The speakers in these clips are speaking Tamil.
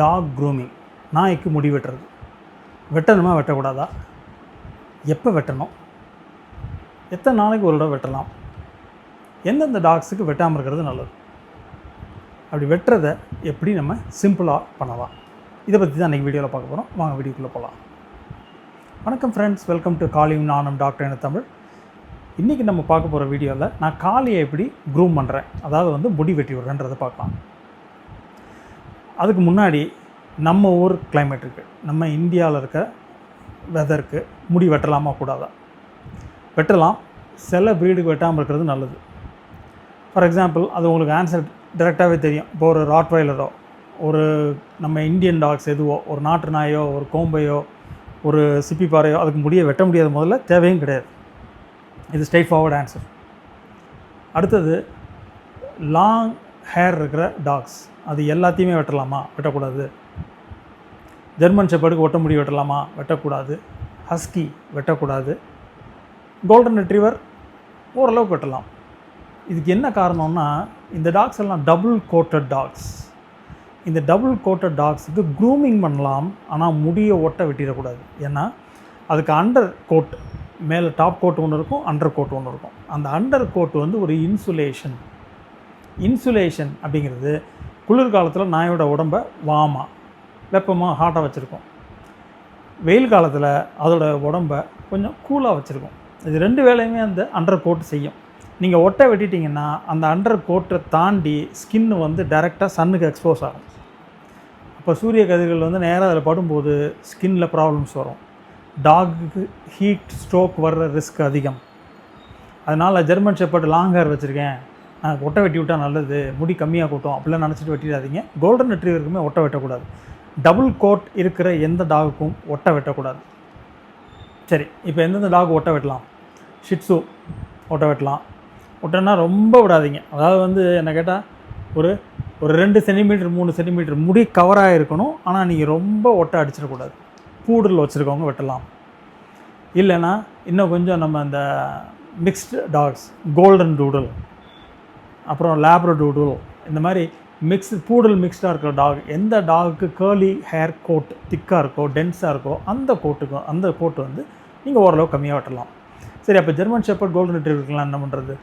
Talk grooming. நாய்க்கு முடி வெட்டுறது. வெட்டணுமா வெட்டக்கூடாதா? எப்போ வெட்டணும்? எத்தனை நாளைக்கு ஒரு தடவை வெட்டலாம்? எந்தெந்த டாக்ஸுக்கு வெட்டாமல் இருக்கிறது நல்லது? அப்படி வெட்டுறதை எப்படி நம்ம சிம்பிளாக பண்ணலாம்? இதை பற்றி தான் இன்றைக்கி வீடியோவில் பார்க்க போகிறோம் வாங்க வீடியோக்குள்ளே போகலாம் வணக்கம் ஃப்ரெண்ட்ஸ் வெல்கம் டு காலியும் நானும் டாக்டர் என தமிழ் இன்றைக்கி நம்ம பார்க்க போகிற வீடியோவில் நான் காலியை எப்படி க்ரூம் பண்ணுறேன் அதாவது வந்து முடி வெட்டி விடுறேன்றதை பார்க்கலாம். அதுக்கு முன்னாடி நம்ம ஊர் கிளைமேட் இருக்குது நம்ம இந்தியாவில் இருக்க வெதருக்கு முடி வெட்டலாமா கூடாதா? வெட்டலாம். சில ப்ரீடுக்கு வெட்டாமல் இருக்கிறது நல்லது. ஃபார் எக்ஸாம்பிள் அது உங்களுக்கு ஆன்சர் டைரெக்டாகவே தெரியும். இப்போ ஒரு ராட்வைலரோ ஒரு நம்ம இந்தியன் டாக்ஸ் எதுவோ ஒரு நாட்டு நாயோ ஒரு கோம்பையோ ஒரு சிப்பி பாறையோ அதுக்கு முடிய வெட்ட முடியாத முதல்ல தேவையும் கிடையாது. இது ஸ்ட்ரைட் ஃபார்வர்ட் ஆன்சர் அடுத்தது லாங் ஹேர் இருக்கிற டாக்ஸ் அது எல்லாத்தையுமே வெட்டலாமா? வெட்டக்கூடாது. ஜெர்மன் ஷெப்பர்டுக்கு ஒட்ட முடி வெட்டலாமா? வெட்டக்கூடாது. ஹஸ்கி வெட்டக்கூடாது. கோல்டன் ரெட்ரீவர் ஓரளவுக்கு வெட்டலாம். இதுக்கு என்ன காரணம்னா இந்த டாக்ஸ் எல்லாம் டபுள் கோட்டட் டாக்ஸ். இந்த டபுள் கோட்டட் டாக்ஸுக்கு க்ரூமிங் பண்ணலாம் ஆனால் முடியை ஒட்ட வெட்டிடக்கூடாது. ஏன்னா அதுக்கு அண்டர் கோட் மேலே டாப் கோட் ஒன்று இருக்கும் அண்டர் கோட் ஒன்று இருக்கும். அந்த அண்டர் கோட் வந்து ஒரு இன்சுலேஷன். இன்சுலேஷன் அப்படிங்கிறது குளிர்காலத்தில் நாயோட உடம்பை வாமா வெப்பமாக ஹாட்டாக வச்சுருக்கோம். வெயில் காலத்தில் அதோட உடம்பை கொஞ்சம் கூலாக வச்சுருக்கோம். இது ரெண்டு வேலையுமே அந்த அண்டர் கோட் செய்யும். நீங்கள் ஒட்டை வெட்டிட்டிங்கன்னா அந்த அண்டர் கோட்டை தாண்டி ஸ்கின் வந்து டைரெக்டாக சன்னுக்கு எக்ஸ்போஸ் ஆகும். அப்போ சூரிய கதிர்கள் வந்து நேராக அதில் படும்போது ஸ்கின்னில் ப்ராப்ளம்ஸ் வரும். டாகுக்கு ஹீட் ஸ்ட்ரோக் வர்ற ரிஸ்க் அதிகம். அதனால் ஜெர்மன் ஷெப்பர்ட் லாங் ஹேர் வச்சுருக்கேன். ஒட்டை வெட்டி விட்டால் நல்லது முடி கம்மியாக கூட்டும் அப்படிலாம் நினச்சிட்டு வெட்டிடாதீங்க. கோல்டன் ரெட்ரீவருக்குமே ஒட்டை வெட்டக்கூடாது. டபுள் கோட் இருக்கிற எந்த டாகுக்கும் ஒட்டை வெட்டக்கூடாது. சரி இப்போ எந்தெந்த டாக் ஒட்டை வெட்டலாம்? ஷிட்ஸு ஒட்டை வெட்டலாம். ஒட்டைன்னா ரொம்ப விடாதீங்க. அதாவது வந்து என்ன கேட்டால் ஒரு ஒரு ரெண்டு சென்டிமீட்டர் மூணு சென்டிமீட்டர் முடி கவராக இருக்கணும் ஆனால் நீங்கள் ரொம்ப ஒட்டை அடிச்சிடக்கூடாது. பூடல் வச்சுருக்கவங்க வெட்டலாம். இல்லைன்னா இன்னும் கொஞ்சம் நம்ம அந்த மிக்ஸ்டு டாக்ஸ் கோல்டன் டூடல் அப்புறம் லேப்ரோ இந்த மாதிரி மிக்ஸ் பூடல் மிக்ஸ்டாக இருக்கிற டாக் எந்த டாகுக்கு கேர்லி ஹேர் கோட் திக்காக இருக்கோ டென்ஸாக இருக்கோ அந்த கோட்டுக்கும் அந்த கோட்டு வந்து நீங்கள் ஓரளவு கம்மியாக வெட்டலாம். சரி அப்போ ஜெர்மன் ஷெப்பர்ட் கோல்டன் ரிட்ரீவருக்குலாம் என்ன பண்ணுறது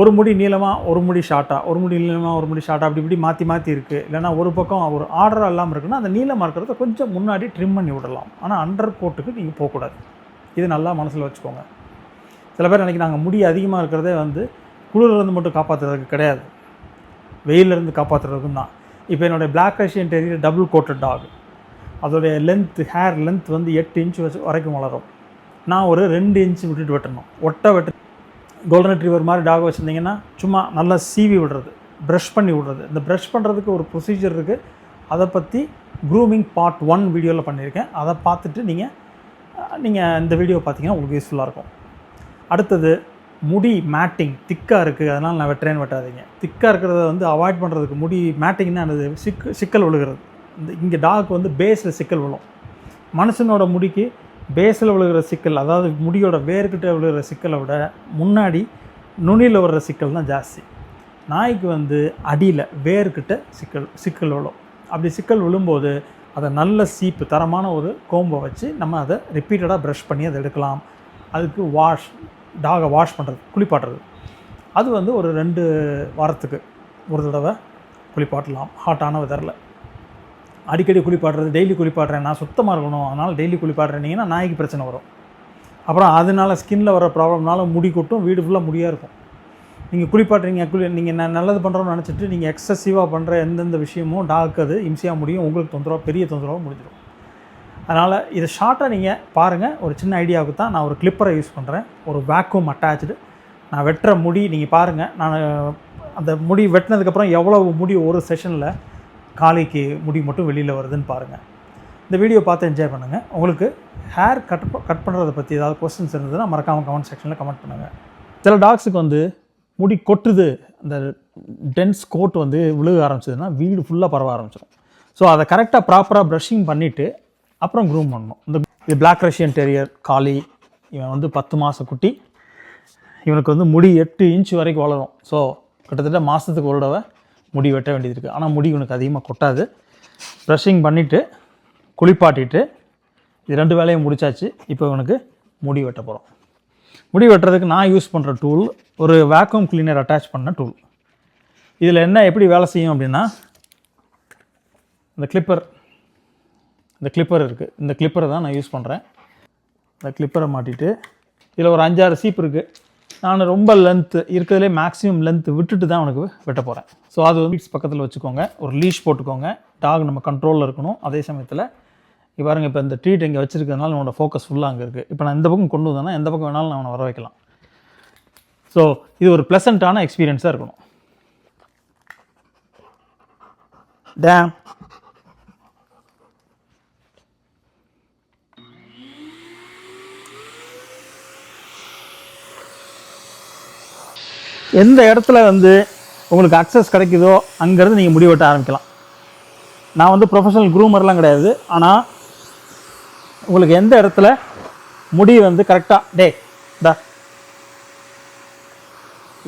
ஒரு முடி நீளமாக ஒரு முடி ஷார்ட்டாக ஒரு முடி நீளமாக ஒரு முடி ஷார்ட்டாக அப்படி இப்படி மாற்றி மாற்றி இருக்குது இல்லைனா ஒரு பக்கம் ஒரு ஆர்டராக இல்லாமல் இருக்குன்னா அந்த நீளமாக இருக்கிறத கொஞ்சம் முன்னாடி ட்ரிம் பண்ணி விடலாம். ஆனால் அண்டர் கோட்டுக்கு நீங்கள் போகக்கூடாது. இது நல்லா மனசில் வச்சுக்கோங்க. சில பேர் அன்றைக்கி நாங்கள் முடி அதிகமாக இருக்கிறதே வந்து குளிர்லேருந்து மட்டும் காப்பாற்றுறதுக்கு கிடையாது. வெயிலிருந்து காப்பாற்றுறதுக்கும் தான். இப்போ என்னுடைய black Russian terrier double coated dog அதோடைய லென்த் ஹேர் லென்த் வந்து எட்டு இன்ச் வச்சு வரைக்கும் வளரும். நான் ஒரு ரெண்டு இன்ச் விட்டுட்டு வெட்டணும். ஒட்டை வெட்டு கோல்டன் ரிட்ரீவர் மாதிரி டாக் வச்சுருந்தீங்கன்னா சும்மா நல்லா சீவி விடுறது ப்ரஷ் பண்ணி விடுறது. இந்த ப்ரஷ் பண்ணுறதுக்கு ஒரு ப்ரொசீஜர் இருக்குது அதை பற்றி க்ரூமிங் பார்ட் ஒன் வீடியோவில் பண்ணியிருக்கேன். அதை பார்த்துட்டு நீங்கள் நீங்கள் இந்த வீடியோ பார்த்தீங்கன்னா உங்களுக்கு யூஸ்ஃபுல்லாக இருக்கும். அடுத்தது முடி மேட்டிங் திக்காக இருக்குது அதனால் நான் வெட்டுறேன்னு வெட்டாதீங்க. திக்காக இருக்கிறத வந்து அவாய்ட் பண்ணுறதுக்கு முடி மேட்டிங்னா என்னது? சிக்கு சிக்கல் விழுகிறது. இந்த இங்கே டாக் வந்து பேஸில் சிக்கல் விழும். மனுஷனோட முடிக்கு பேஸில் விழுகிற சிக்கல் அதாவது முடியோட வேர்கிட்ட விழுகிற சிக்கலை விட முன்னாடி நுனியில் வர்ற சிக்கல் தான் ஜாஸ்தி. நாய்க்கு வந்து அடியில் வேர்கிட்ட சிக்கல் சிக்கல் விழும். அப்படி சிக்கல் விழும்போது அதை நல்ல சீப்பு தரமான ஒரு கோம்பை வச்சு நம்ம அதை ரிப்பீட்டடாக ப்ரஷ் பண்ணி அதை எடுக்கலாம். அதுக்கு வாஷ் டாகை வாஷ் பண்ணுறது குளிப்பாட்டுறது. அது வந்து ஒரு ரெண்டு வாரத்துக்கு ஒரு தடவை குளிப்பாட்டலாம். ஹாட்டான வெதரில் அடிக்கடி குளிப்பாடுறது டெய்லி குளிப்பாடுறேன் நான் சுத்தமாக இருக்கணும். அதனால் டெய்லி குளிப்பாட்டுறீங்கன்னா நாய்க்கு பிரச்சனை வரும். அப்புறம் அதனால ஸ்கின்ல வர ப்ராப்ளம்னால முடி கொட்டும் வீடு ஃபுல்லாக முடியாக இருக்கும். நீங்கள் குளிப்பாட்டுறீங்க குளி நீங்கள் நான் நல்லது பண்ணுறோம்னு நினச்சிட்டு நீங்கள் எக்ஸசிவாக பண்ணுற எந்தெந்த விஷயமும் டாக்கு அது இம்சையாக முடியும். உங்களுக்கு தொந்தரவாக பெரிய தொந்தரவாக முடிஞ்சிடும். அதனால் இதை ஷார்ட்டாக நீங்கள் பாருங்கள் ஒரு சின்ன ஐடியாவுக்கு தான் நான் ஒரு கிளிப்பரை யூஸ் பண்ணுறேன் ஒரு வேக்யூம் அட்டாச்சு நான் வெட்டுற முடி நீங்கள் பாருங்கள் நான் அந்த முடி வெட்டினதுக்கப்புறம் எவ்வளவு முடி ஒரு செஷனில் காலைக்கு முடி மட்டும் வெளியில் வருதுன்னு பாருங்கள் இந்த வீடியோ பார்த்து என்ஜாய் பண்ணுங்கள் உங்களுக்கு ஹேர் கட் கட் பண்ணுறதை பற்றி ஏதாவது கொஸ்டின்ஸ் இருந்ததுன்னா மறக்காமல் கமெண்ட் செக்ஷனில் கமெண்ட் பண்ணுங்கள் சில டாக்ஸுக்கு வந்து முடி கொட்டுது. அந்த டென்ஸ் கோட் வந்து விழுக ஆரம்பிச்சதுன்னா வீடு ஃபுல்லாக பரவ ஆரம்பிச்சிடும் ஸோ அதை கரெக்டாக ப்ராப்பராக ப்ரஷிங் பண்ணிவிட்டு அப்புறம் க்ரூம் பண்ணணும். இந்த இது பிளாக் ரஷ்யன் டெரியர் காலி இவன் வந்து பத்து மாத குட்டி. இவனுக்கு வந்து முடி எட்டு இன்ச் வரைக்கும் வளரும். ஸோ கிட்டத்தட்ட மாதத்துக்கு ஒரு தடவை முடி வெட்ட வேண்டியது இருக்குது ஆனால் முடி இவனுக்கு அதிகமாக கொட்டாது. ப்ரஷிங் பண்ணிவிட்டு குளிப்பாட்டிட்டு இது ரெண்டு வேலையும் முடிச்சாச்சு. இப்போ இவனுக்கு முடி வெட்ட போகிறோம் முடி வெட்டுறதுக்கு நான் யூஸ் பண்ணுற டூல் ஒரு வேக்யூம் கிளீனர் அட்டாச் பண்ண டூல் இதில் என்ன எப்படி வேலை செய்யும் அப்படின்னா இந்த கிளிப்பர் இந்த கிளிப்பர் இருக்குது இந்த கிளிப்பரை தான் நான் யூஸ் பண்ணுறேன் இந்த கிளிப்பரை மாட்டிட்டு இதில் ஒரு அஞ்சாறு சீப் இருக்குது நான் ரொம்ப லென்த்து இருக்கிறதுலே மேக்ஸிமம் லென்த்து விட்டுட்டு தான் உனக்கு வெட்ட போகிறேன் ஸோ அது வந்து வீட்ஸ் பக்கத்தில் வச்சுக்கோங்க. ஒரு லீஷ் போட்டுக்கோங்க. டாக் நம்ம கண்ட்ரோலில் இருக்கணும். அதே சமயத்தில் இப்போ பாருங்க இப்போ இந்த ட்ரீட் இங்கே வச்சுருக்கிறதுனால உன்னோட ஃபோக்கஸ் ஃபுல்லாக அங்கே இருக்குது இப்போ நான் இந்த பக்கம் கொண்டு வந்தேன்னா எந்த பக்கம் வேணாலும் நான் அவனை வர வைக்கலாம். ஸோ இது ஒரு ப்ளசண்ட்டான எக்ஸ்பீரியன்ஸாக இருக்கணும். டேம் எந்த இடத்துல வந்து உங்களுக்கு அக்சஸ் கிடைக்குதோ அங்கேருந்து நீங்கள் முடி வெட்ட ஆரம்பிக்கலாம். நான் வந்து ப்ரொஃபஷனல் க்ரூமர்லாம் கிடையாது. ஆனால் உங்களுக்கு எந்த இடத்துல முடி வந்து கரெக்டாக டே டா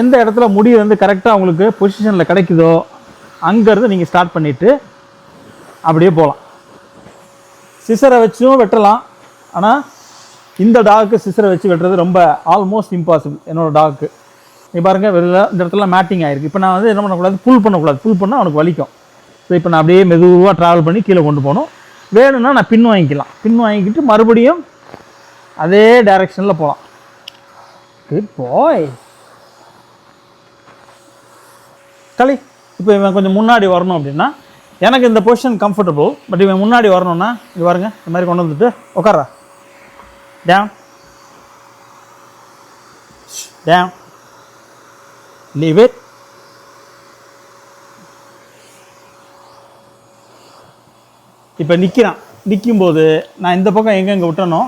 எந்த இடத்துல முடி வந்து கரெக்டாக உங்களுக்கு பொசிஷனில் கிடைக்குதோ அங்கேருந்து நீங்கள் ஸ்டார்ட் பண்ணிவிட்டு அப்படியே போகலாம். சிசரை வச்சும் வெட்டலாம். ஆனால் இந்த டாக்கு சிசரை வச்சு வெட்டுறது ரொம்ப ஆல்மோஸ்ட் இம்பாசிபிள் என்னோடய டாக்கு நீ பாருங்கள் வெளில இந்த இடத்துல மேட்டிங் ஆயிருக்கு. இப்போ நான் வந்து என்ன பண்ணக்கூடாது? புல் பண்ணக்கூடாது. புல் பண்ணால் அவனுக்கு வலிக்கும். ஸோ இப்போ நான் அப்படியே மெதுவாக ட்ராவல் பண்ணி கீழே கொண்டு போகணும். வேணும்னா நான் பின் வாங்கிக்கலாம். பின் வாங்கிக்கிட்டு மறுபடியும் அதே டைரெக்ஷனில் போகலாம் குட் பாய் களி இப்போ இவன் கொஞ்சம் முன்னாடி வரணும் அப்படின்னா எனக்கு இந்த பொசிஷன் கம்ஃபர்டபுள் பட் இவன் முன்னாடி வரணும்னா இது பாருங்க இந்த மாதிரி கொண்டு வந்துட்டு உட்காரா டேம் டேம் leave it இப்போ நிற்கிறான் நிற்கும்போது நான் இந்த பக்கம் எங்கெங்கே விட்டனோ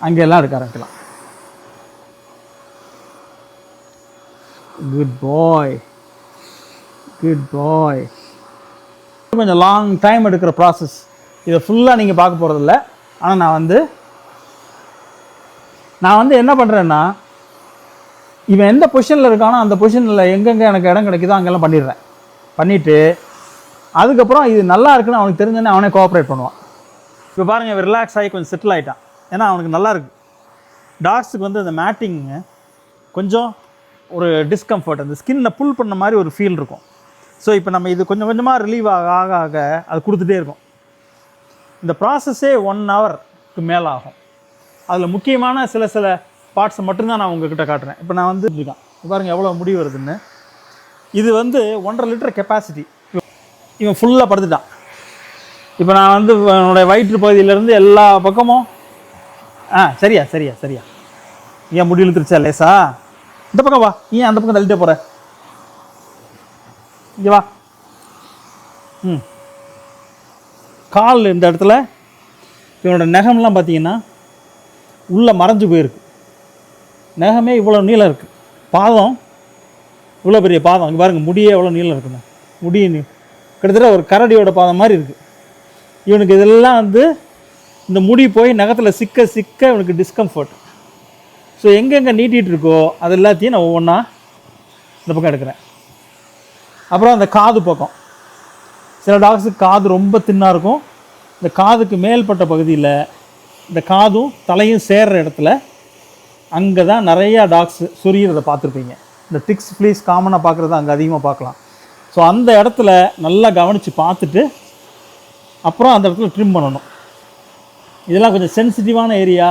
அங்கெல்லாம் எடுக்க ஆரம்பிக்கலாம் குட் பாய் குட் பாய் கொஞ்சம் லாங் டைம் எடுக்கிற ப்ராசஸ் இதை ஃபுல்லாக நீங்கள் பார்க்க போகிறதில்ல ஆனால் நான் வந்து நான் வந்து என்ன பண்ணுறேன்னா இவன் எந்த பொசிஷனில் இருக்கானோ அந்த பொசிஷனில் எங்கெங்கே எனக்கு இடம் கிடைக்குதோ அங்கெல்லாம் பண்ணிடுறேன். பண்ணிவிட்டு அதுக்கப்புறம் இது நல்லா இருக்குன்னு அவனுக்கு தெரிஞ்சோன்னே அவனே கோஆப்ரேட் பண்ணுவான். இப்போ பாருங்கள் இவன் ரிலாக்ஸ் ஆகி கொஞ்சம் செட்டில் ஆகிட்டான் ஏன்னா அவனுக்கு நல்லாயிருக்கு டாக்ஸுக்கு வந்து அந்த மேட்டிங்கு கொஞ்சம் ஒரு டிஸ்கம்ஃபர்ட் அந்த ஸ்கின்னை புல் பண்ண மாதிரி ஒரு ஃபீல் இருக்கும். ஸோ இப்போ நம்ம இது கொஞ்சம் கொஞ்சமாக ரிலீவ் ஆக ஆக ஆக அது கொடுத்துட்டே இருக்கும். இந்த ப்ராசஸே ஒன் ஹவருக்கு மேலே ஆகும் அதில் முக்கியமான சில சில பார்ட்ஸை மட்டும்தான் நான் உங்ககிட்ட காட்டுறேன். இப்போ நான் வந்து இருக்கான் பாருங்க எவ்வளோ முடி வருதுன்னு. இது வந்து ஒன்றரை லிட்டர் கெப்பாசிட்டி இவன் ஃபுல்லாக படுத்துட்டான். இப்போ நான் வந்து என்னுடைய வயிற்று பகுதியிலேருந்து எல்லா பக்கமும் ஆ சரியா சரியா சரியா. ஏன் முடி இழுத்துருச்சா லேசா? இந்த பக்கம் வா. ஏன் அந்த பக்கம் தள்ளிட்டே போகிற இங்கே வா. ம். கால் இந்த இடத்துல இவனோட நகம்லாம் பார்த்தீங்கன்னா உள்ளே மறைஞ்சு போயிருக்கு. நகமே இவ்வளோ நீளம் இருக்குது பாதம் இவ்வளோ பெரிய பாதம். இங்கே பாருங்கள் முடியே எவ்வளோ நீளம் இருக்குங்க. முடி கிட்டத்தட்ட ஒரு கரடியோட பாதம் மாதிரி இருக்குது இவனுக்கு இதெல்லாம் வந்து இந்த முடி போய் நகத்தில் சிக்க சிக்க இவனுக்கு டிஸ்கம்ஃபர்ட் ஸோ எங்கெங்கே நீட்டிகிட்டு இருக்கோ அது எல்லாத்தையும் நான் ஒவ்வொன்றா இந்த பக்கம் எடுக்கிறேன். அப்புறம் அந்த காது பக்கம். சில டாக்ஸுக்கு காது ரொம்ப தின்னாக இருக்கும். இந்த காதுக்கு மேல்பட்ட பகுதியில் இந்த காதும் தலையும் சேர்ற இடத்துல அங்கே தான் நிறையா டாக்ஸ் சுரியிறத பார்த்துருப்பீங்க. இந்த டிக்ஸ் ப்ளீஸ் காமனாக பார்க்குறத அங்கே அதிகமாக பார்க்கலாம். ஸோ அந்த இடத்துல நல்லா கவனித்து பார்த்துட்டு அப்புறம் அந்த இடத்துல ட்ரிம் பண்ணணும். இதெல்லாம் கொஞ்சம் சென்சிட்டிவான ஏரியா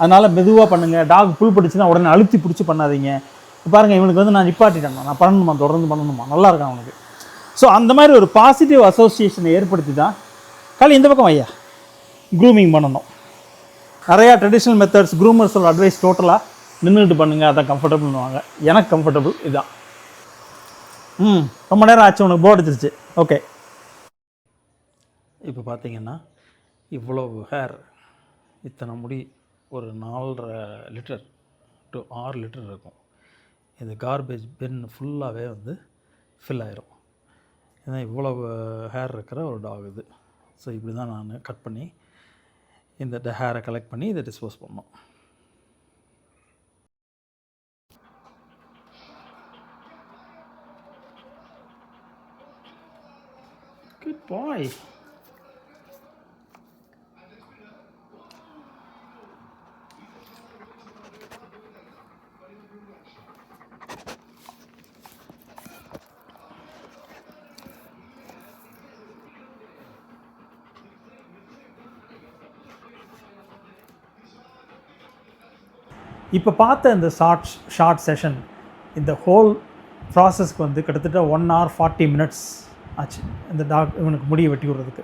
அதனால் மெதுவாக பண்ணுங்கள் டாக் புல் பிடிச்சுன்னா உடனே அழுத்தி பிடிச்சி பண்ணாதீங்க. பாருங்கள் இவனுக்கு வந்து நான் நிப்பாட்டிட்டேன். நான் பண்ணணுமா? தொடர்ந்து பண்ணணுமா? நல்லா இருக்கான் அவனுக்கு. ஸோ அந்த மாதிரி ஒரு பாசிட்டிவ் அசோசியேஷனை ஏற்படுத்தி தான் களி இந்த பக்கம் ஐயா க்ரூமிங் பண்ணணும். நிறையா ட்ரெடிஷ்னல் மெத்தட்ஸ் க்ரூமர்ஸோட அட்வைஸ் டோட்டலாக நின்றுட்டு பண்ணுங்கள் அதான் கம்ஃபர்டபுள்னுவாங்க எனக்கு கம்ஃபர்டபுள் இதுதான் ம் ரொம்ப நேரம் ஆச்சு உனக்கு போர் அடிச்சிருச்சு. ஓகே இப்போ பார்த்தீங்கன்னா இவ்வளோ ஹேர் இத்தனை முடி ஒரு நாலரை லிட்டர் டு ஆறு லிட்டர் இருக்கும். இந்த கார்பேஜ் பென் ஃபுல்லாகவே வந்து ஃபில் ஆயிரும். ஏன்னா இவ்வளோ ஹேர் இருக்கிற ஒரு டாக் இது. ஸோ இப்படி தான் நான் கட் பண்ணி இந்த ஹேரை கலெக்ட் பண்ணி இதை டிஸ்போஸ் பண்ணோம் குட் பாய் இப்போ பார்த்த இந்த ஷார்ட் ஷார்ட் செஷன் இந்த ஹோல் ப்ராசஸ்க்கு வந்து கிட்டத்தட்ட ஒன் ஹவர் ஃபார்ட்டி மினிட்ஸ் ஆச்சு. இந்த டாக் இவனுக்கு முடியை வெட்டி விடுறதுக்கு.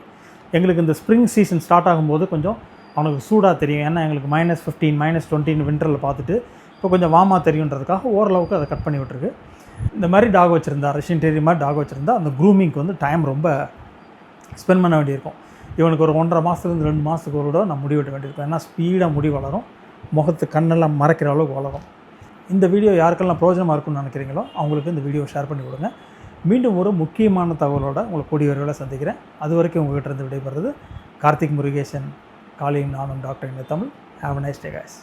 எங்களுக்கு இந்த ஸ்ப்ரிங் சீசன் ஸ்டார்ட் ஆகும்போது கொஞ்சம் அவனுக்கு சூடாக தெரியும். ஏன்னா எங்களுக்கு மைனஸ் ஃபிஃப்டீன் மைனஸ் டுவெண்ட்டின்னு வின்டரில் பார்த்துட்டு இப்போ கொஞ்சம் வாமா தெரியுன்றதுக்காக ஓரளவுக்கு அதை கட் பண்ணி விட்டுருக்கு. இந்த மாதிரி டாக் வச்சுருந்தா ரஷ்யன் டெரி மாதிரி டாக் வச்சுருந்தா அந்த க்ரூமிங்க்கு வந்து டைம் ரொம்ப ஸ்பெண்ட் பண்ண வேண்டியிருக்கும். இவனுக்கு ஒரு ஒன்றரை மாதத்துலேருந்து ரெண்டு மாதத்துக்கு ஒரு கூட நான் முடி வெட்ட வேண்டியிருக்கும். ஏன்னா ஸ்பீடாக முடி வளரும். முகத்து கண்ணெல்லாம் மறைக்கிற அளவுக்கு வளரும். இந்த வீடியோ யாருக்கெல்லாம் பிரயோஜனமாக இருக்கும்னு நினைக்கிறீங்களோ அவங்களுக்கு இந்த வீடியோ ஷேர் பண்ணி கொடுங்க மீண்டும் ஒரு முக்கியமான தகவலோடு உங்களை கூடிய விரைவில் சந்திக்கிறேன். அது வரைக்கும் உங்கள்கிட்ட இருந்து விடைபெறுறது கார்த்திக் முருகேசன். காலையும் நானும் டாக்டர் இந்த Tamil have nice day guys